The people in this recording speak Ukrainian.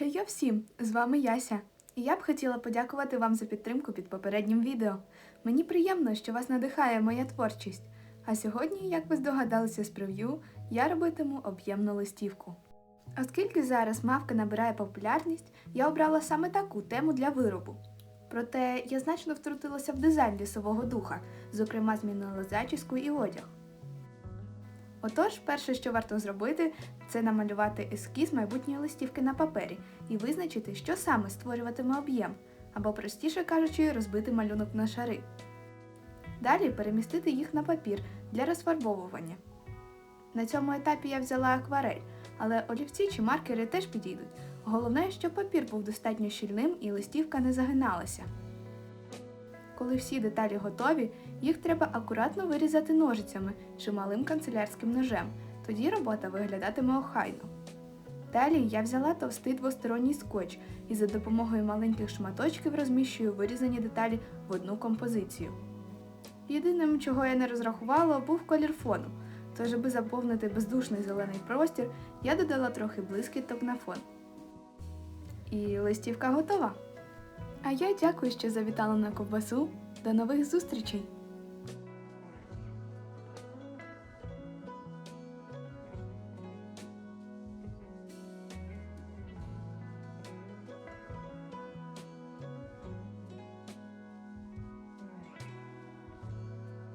Хейо всім! З вами Яся. І я б хотіла подякувати вам за підтримку під попереднім відео. Мені приємно, що вас надихає моя творчість. А сьогодні, як ви здогадалися з прев'ю, я робитиму об'ємну листівку. Оскільки зараз мавка набирає популярність, я обрала саме таку тему для виробу. Проте я значно втрутилася в дизайн лісового духа, зокрема змінила зачіску і одяг. Отож, перше, що варто зробити, це намалювати ескіз майбутньої листівки на папері і визначити, що саме створюватиме об'єм, або, простіше кажучи, розбити малюнок на шари. Далі перемістити їх на папір для розфарбовування. На цьому етапі я взяла акварель, але олівці чи маркери теж підійдуть. Головне, щоб папір був достатньо щільним і листівка не загиналася. Коли всі деталі готові, їх треба акуратно вирізати ножицями чи малим канцелярським ножем, тоді робота виглядатиме охайно. Далі я взяла товстий двосторонній скотч і за допомогою маленьких шматочків розміщую вирізані деталі в одну композицію. Єдиним, чого я не розрахувала, був колір фону, тож, аби заповнити бездушний зелений простір, я додала трохи блискіток на фон. І листівка готова. А я дякую, що завітала на ковбасу. До нових зустрічей!